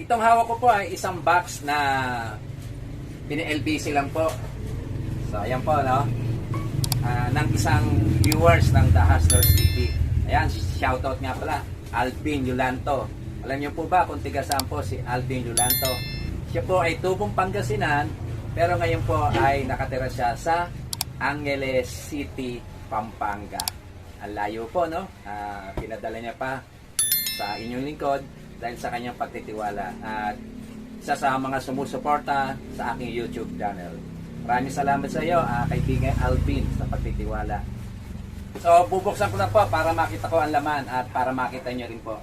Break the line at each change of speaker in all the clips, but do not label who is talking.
Itong hawak ko po ay isang box na pini-LBC lang po. So, ayan po, no? Ah, ng isang viewers ng The Hustlers TV. Ayan, shoutout nga pala, Alvin Yulanto. Alam niyo po ba kung tiga saan po si Alvin Yulanto? Siya po ay tubong Pangasinan, pero ngayon po ay nakatira siya sa Angeles City, Pampanga. Ang layo po, no? Ah, pinadala niya pa sa inyong lingkod dahil sa kanyang pagtitiwala at isa sa mga sumusuporta sa aking YouTube channel. Maraming salamat sa iyo, ah, kaibigan Alvin, sa pagtitiwala. So, bubuksan ko na po para makita ko ang laman at para makita nyo rin po.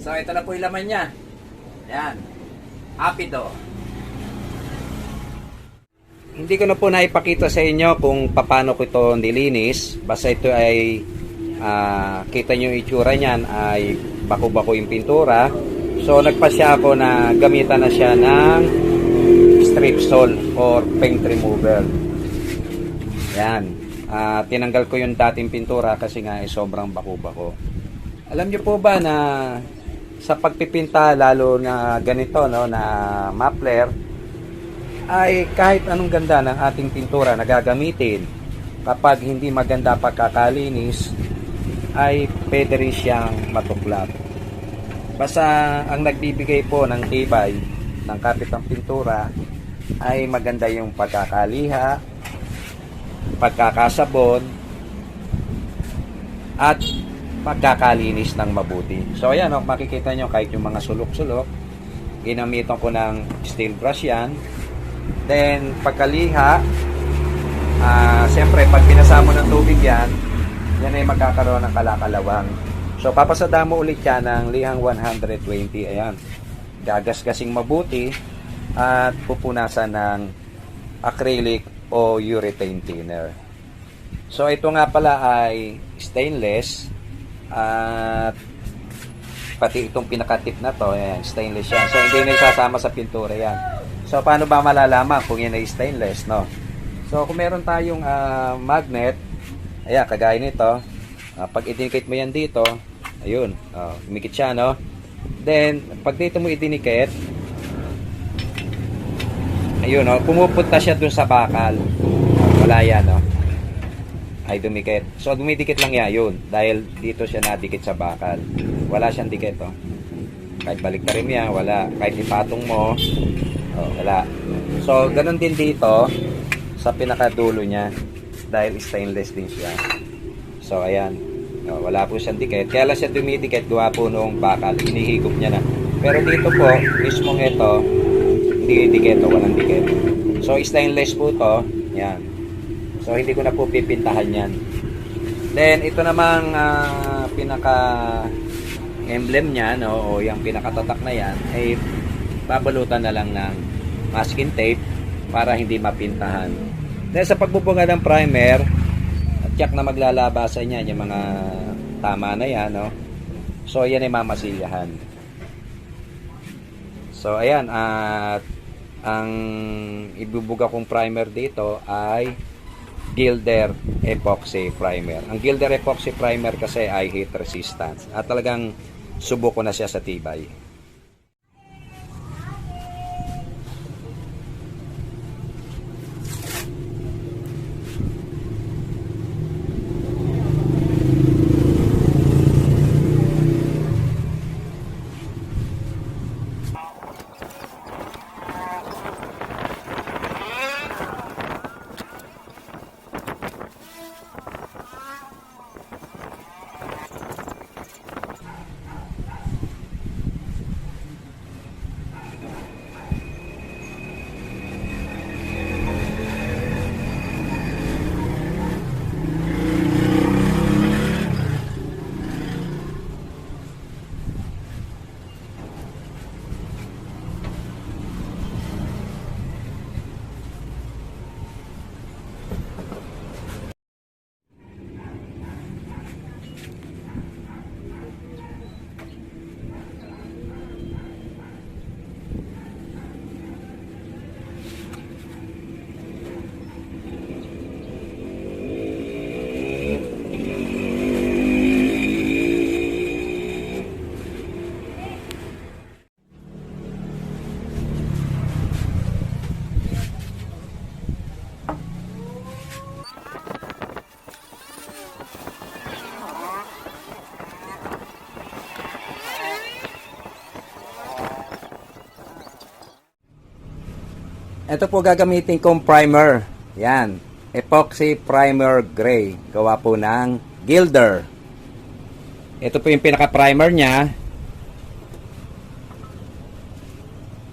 So, ito na po yung laman niya. Yan. Apido. Hindi ko na po naipakita sa inyo kung paano ko ito nilinis. Basta ito ay ah, kita nyo itsura niyan ay bako-bako yung pintura. So nagpasya ako na gamitan na siya ng strip sol or paint remover. Yan. Ah, tinanggal ko yung dating pintura kasi nga ay sobrang bako-bako. Alam niyo po ba na sa pagpipinta lalo na ganito no na muffler ay kahit anong ganda ng ating pintura na gagamitin kapag hindi maganda pagkakalinis ay pwede rin siyang matuklap. Basta ang nagbibigay po ng tibay ng kapit ng pintura ay maganda yung pagkakaliha, pagkakasabon, at pagkakalinis ng mabuti. So ayan, oh, makikita nyo kahit yung mga sulok-sulok, ginamitan ko ng steel brush yan. Then, pagkaliha, ah siyempre, pag pinasa mo ng tubig yan, yan ay magkakaroon ng kalakalawang. So, papasada mo ulit yan ng lihang 120. Ayan. Gagasgasing mabuti at pupunasan ng acrylic o urethane thinner. So, ito nga pala ay stainless at pati itong pinaka-tip na to, ayan, stainless yan. So, hindi na isasama sa pintura yan. So, paano ba malalaman kung yan ay stainless, no? So, kung meron tayong ah, magnet, ayan, kagaya nito, ah, pag idinikit mo yan dito, ayun, oh, umikit siya, no? Then, pag dito mo idinikit, ayun, oh, pumupunta siya dun sa bakal. Wala yan, no? Ay, dumikit. So, dumidikit lang yan, yun. Dahil dito siya nadikit sa bakal. Wala siyang dikit, oh. Kahit balik na rin yan, wala. Kahit ipatong mo, oh, wala. So, ganun din dito sa pinakadulo niya dahil stainless din siya. So, ayan. Oh, wala po siyang dikit. Kaya lang siya dumidikit, gawa po nung bakal. Inihigop niya na. Pero dito po, mismong ito, hindi dikit o walang dikit. So, stainless po to. Yan. So, hindi ko na po pipintahan yan. Then, ito namang ah, pinaka emblem niya, no, o yung pinakatatak na yan, ay babalutan na lang ng masking tape para hindi mapintahan. Then, sa pagbubuga ng primer, at tiyak na maglalabasan yan, yung mga tama na yan, no. So, yan ay mamasilyahan. So, ayan, at ang ibubuga kong primer dito ay Gilder Epoxy Primer. Ang Gilder Epoxy Primer kasi ay heat resistant at talagang subok ko na siya sa tibay. Ito po gagamitin kong primer. Yan. Epoxy Primer Gray. Gawa po ng Gilder. Ito po yung pinaka-primer niya.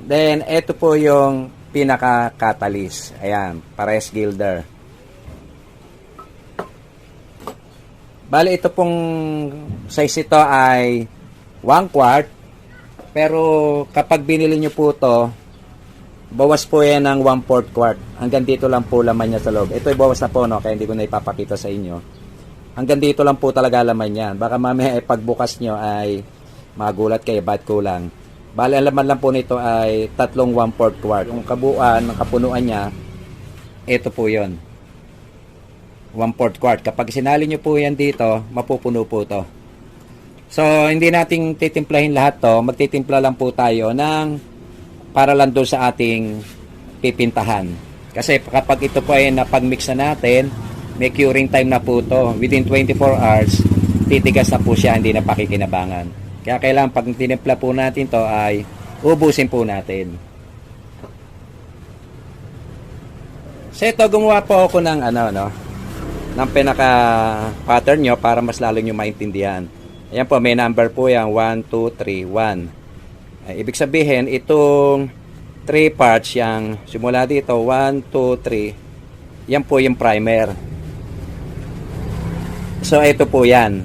Then, ito po yung pinaka-catalyst. Ayan, pares Gilder. Bali, ito pong size ito ay 1 quart. Pero kapag binili nyo po to, bawas po yan ng 1 4 quart. Hanggang dito lang po laman niya sa loob. Ito ay bawas na po, no? Kaya hindi ko na ipapakita sa inyo. Hanggang dito lang po talaga laman yan. Baka mamaya ay pagbukas nyo ay magulat kayo, ba't kulang. Bali, ang laman lang po nito ay tatlong 1 4 quart. Yung kabuuan, ng kapunuan niya, ito po yon 1 4 quart. Kapag sinali nyo po yan dito, mapupuno po to. So, hindi nating titimplahin lahat to. Magtitimpla lang po tayo ng para lang doon sa ating pipintahan. Kasi kapag ito po ay napag-mix na natin, may curing time na po to. Within 24 hours, titigas na po siya, hindi na pakikinabangan. Kaya kailangan pag tinimpla po natin to ay ubusin po natin. So ito, gumawa po ako ng ano, no? ng pinaka pattern nyo para mas lalo nyo maintindihan. Ayan po, may number po yan, 1, 2, 3, 1. Ay, ibig sabihin, itong 3 parts, yung simula dito, 1, 2, 3, yan po yung primer. So, ito po yan.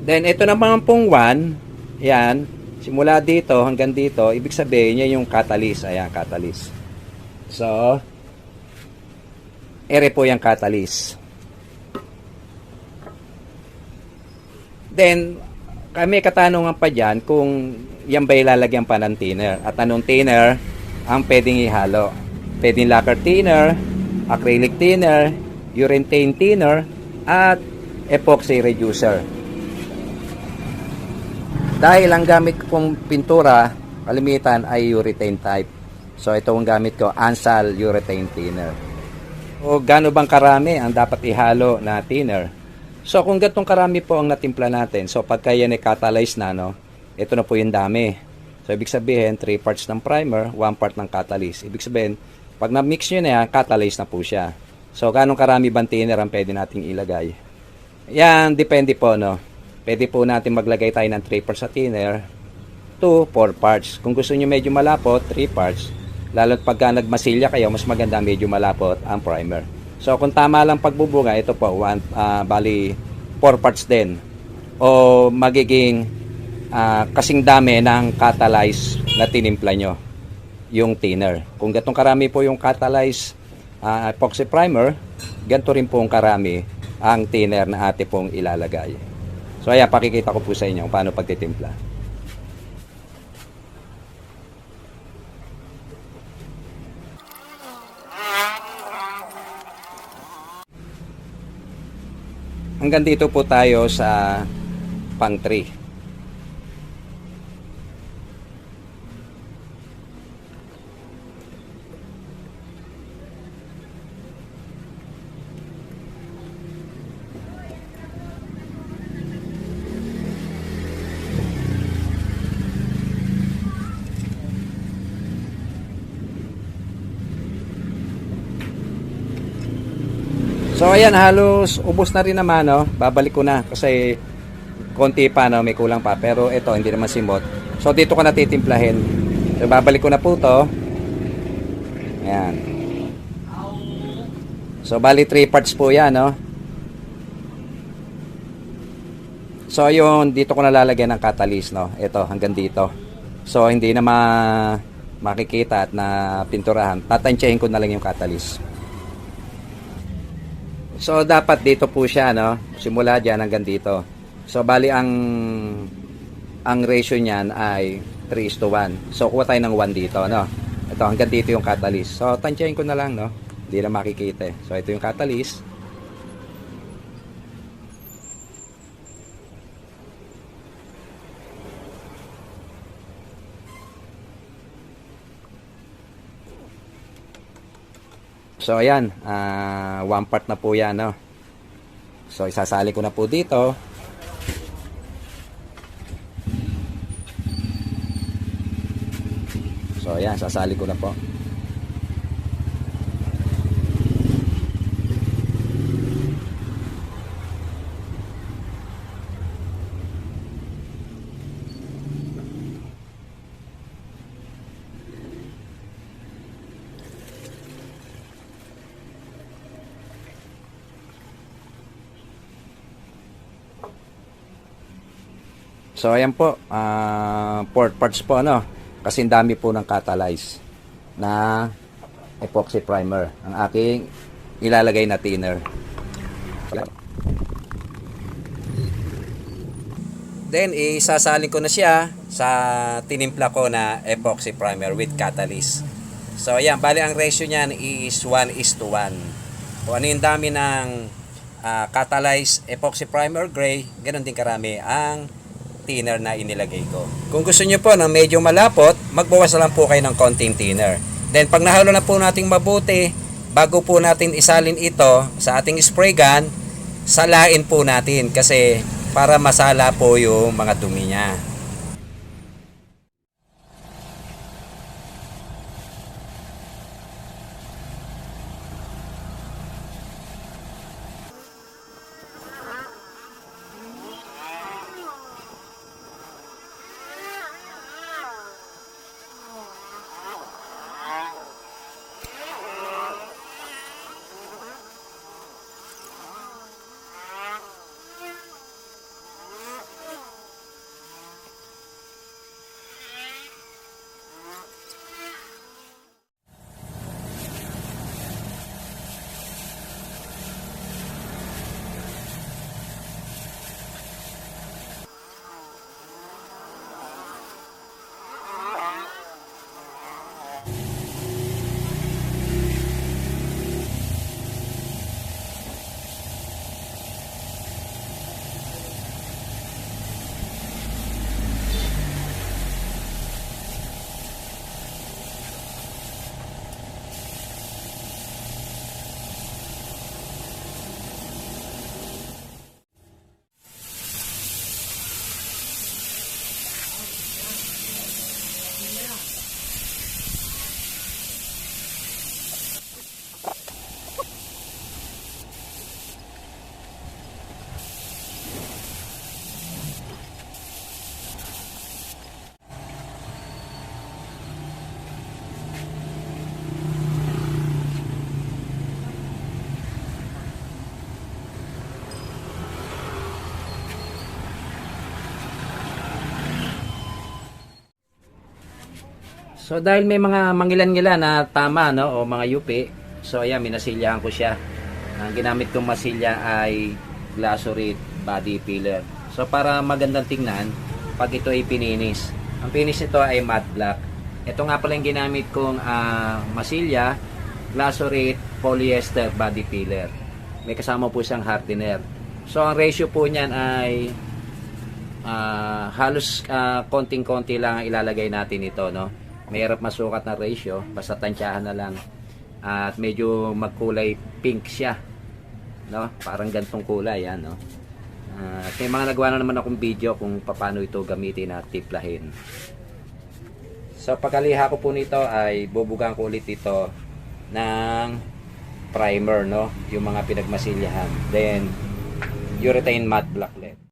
Then, ito naman pong 1, yan, simula dito hanggang dito, ibig sabihin, yan yung catalyst. Ayan, catalyst. So, ere po yung catalyst. Then, kami katanungan pa dyan kung yan ba ilalagyan pa ng thinner. At anong thinner ang pwedeng ihalo. Pwedeng lacquer thinner, acrylic thinner, urethane thinner, at epoxy reducer. Dahil ang gamit kong pintura, kalimitan ay urethane type. So ito ang gamit ko, Ansal urethane thinner. O gaano bang karami ang dapat ihalo na thinner? So kung gatong karami po ang natimpla natin, so pagka yan ay catalyze na, no, ito na po yung dami. So ibig sabihin, 3 parts ng primer, 1 part ng catalyst. Ibig sabihin, pag na-mix nyo na yan, catalyze na po siya. So ganong karami bang thinner ang pwede nating ilagay? Yan, depende po, no. Pwede po natin maglagay tayo ng 3 parts sa thinner, 2, 4 parts. Kung gusto nyo medyo malapot, 3 parts. Lalo't pagka nagmasilya kayo, mas maganda medyo malapot ang primer. So kung tama lang pagbubunga, ito po, one, ah, bali 4 parts din. O magiging ah, kasing dami ng catalyze na tinimpla nyo, yung thinner. Kung gatong karami po yung catalyze ah, epoxy primer, ganito rin po ang karami ang thinner na ate pong ilalagay. So ayan, pakikita ko po sa inyo paano pagtitimpla. Hanggang dito po tayo sa pang ayan, halos ubos na rin naman, no? Babalik ko na kasi konti pa, no? May kulang pa. Pero ito, hindi naman simot. So dito ko na titimplahin. So babalik ko na po to. Ayan. So bali 3 parts po yan, no? So yun, dito ko na lalagyan ng catalyst, no? Ito, hanggang dito. So hindi na ma makikita at na pinturahan. Tatansyahin ko na lang yung catalyst. So dapat dito po siya no, simula diyan hanggang dito. So bali ang ang ratio niyan ay 3 is to 1. So kuha tayo ng 1 dito no. Ito hanggang dito yung catalyst. So tansyahin ko na lang no. Hindi na makikita. eh. So ito yung catalyst. So ayan, ah, one part na po yan, no. So isasali ko na po dito. So ayan, sasali ko na po. So ayan po, ah port parts po ano, kasi dami po ng catalyze na epoxy primer ang aking ilalagay na thinner. Then isasalin ko na siya sa tinimpla ko na epoxy primer with catalyst. So ayan, bali ang ratio niyan is 1 is to 1. Kung ano yung dami ng ah, catalyzed epoxy primer gray, ganun din karami ang thinner na inilagay ko. Kung gusto niyo po na medyo malapot, magbawas lang po kayo ng konting thinner. Then pag nahalo na po nating mabuti, bago po natin isalin ito sa ating spray gun, salain po natin kasi para masala po yung mga dumi niya. So dahil may mga mangilan-ngilan na tama no o mga yupi, so ayan minasilyahan ko siya. Ang ginamit kong masilya ay Glazurate body filler. So para magandang tingnan pag ito ay pininis. Ang finish nito ay matte black. Ito nga pala yung ginamit kong ah, masilya, Glazurate polyester body filler. May kasama po siyang hardener. So ang ratio po niyan ay Ah, halos ah, konting-konti lang ang ilalagay natin ito, no? Mahirap masukat na ratio, basta tansyahan na lang. At medyo magkulay pink siya, no? Parang gantong kulay, yan, no? Ah, at may mga nagawa na naman akong video kung paano ito gamitin at tiplahin. So pagkaliha ko po nito ay bubugan ko ulit ito ng primer, no? Yung mga pinagmasilyahan. Then, urethane matte black lead.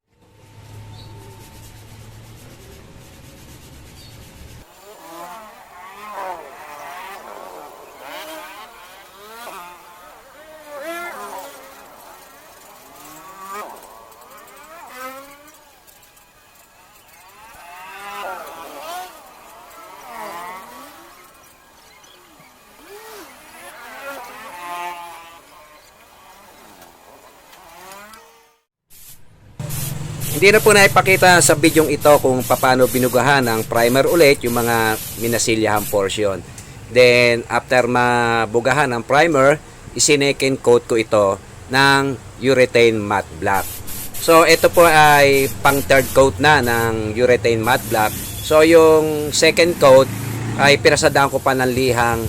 Hindi na po naipakita sa bidyong ito kung paano binugahan ang primer ulit yung mga minasilyahan portion. Then, after mabugahan ang primer, isinecond coat ko ito ng urethane matte black. So, ito po ay pang third coat na ng urethane matte black. So, yung second coat ay pinasadaan ko pa ng lihang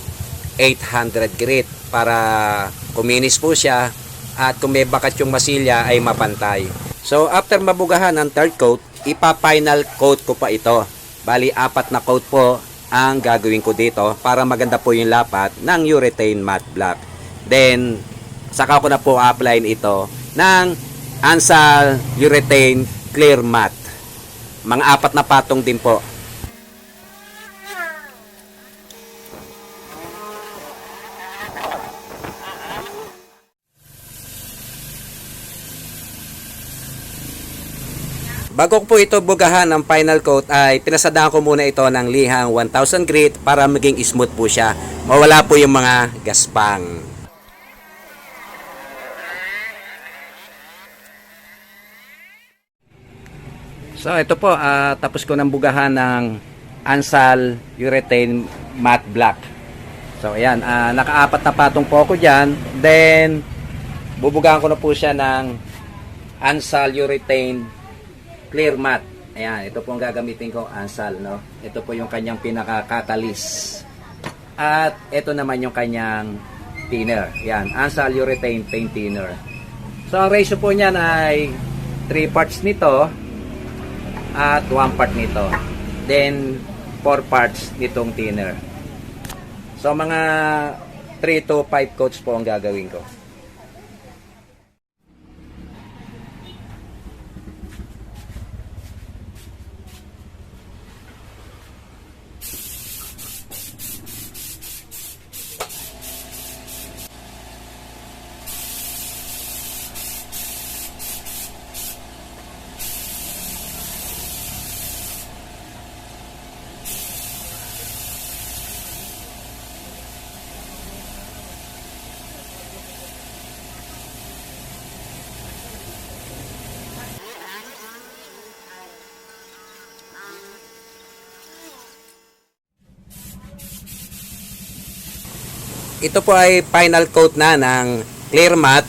800 grit para kuminis po siya at kung may bakat yung masilya ay mapantay. So after mabugahan ng third coat, ipa-final coat ko pa ito. Bali apat na coat po ang gagawin ko dito para maganda po yung lapat ng urethane matte black. Then, saka ko na po apply ito ng Ansal Urethane Clear Matte. Mga apat na patong din po. Bago ko po ito bugahan ng final coat ay pinasadahan ko muna ito ng lihang 1000 grit para maging smooth po siya. Mawala po yung mga gaspang. So ito po, ah, tapos ko ng bugahan ng Ansal Urethane Matte Black. So ayan, ah, nakaapat na patong po ako dyan. Then, bubugahan ko na po siya ng Ansal Urethane Clear Matte. Ayan, ito po ang gagamitin ko, Ansal. No? Ito po yung kanyang pinaka-catalyst. At ito naman yung kanyang thinner. Ayan, Ansal Urethane Paint Thinner. So ang ratio po niyan ay 3 parts nito at 1 part nito. Then 4 parts nitong thinner. So mga 3 to 5 coats po ang gagawin ko. Ito po ay final coat na ng clear matte.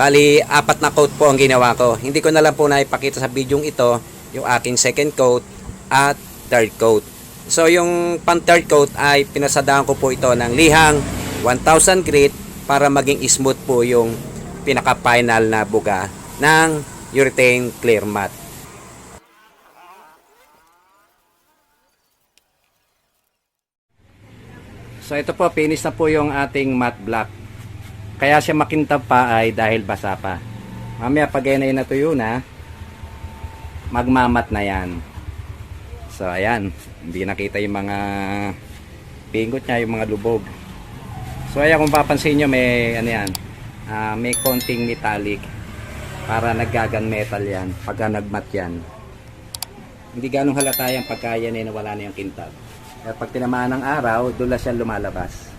Bali, apat na coat po ang ginawa ko. Hindi ko na lang po naipakita sa video ito yung aking second coat at third coat. So, yung pan third coat ay pinasadahan ko po ito ng lihang 1000 grit para maging smooth po yung pinaka-final na buga ng urethane clear matte. So ito po, finish na po yung ating matte black. Kaya siya makintab pa ay dahil basa pa. Mamaya pag ay natuyo na, magmamat na yan. So ayan, hindi nakita yung mga pingot niya, yung mga lubog. So ayan kung papansin nyo may ano yan, ah, may konting metallic para naggagan metal yan pagka nagmat yan. Hindi ganong halata yan pagka yan ay nawala na yung kintab. Kaya pag tinamaan ng araw, doon siya lumalabas.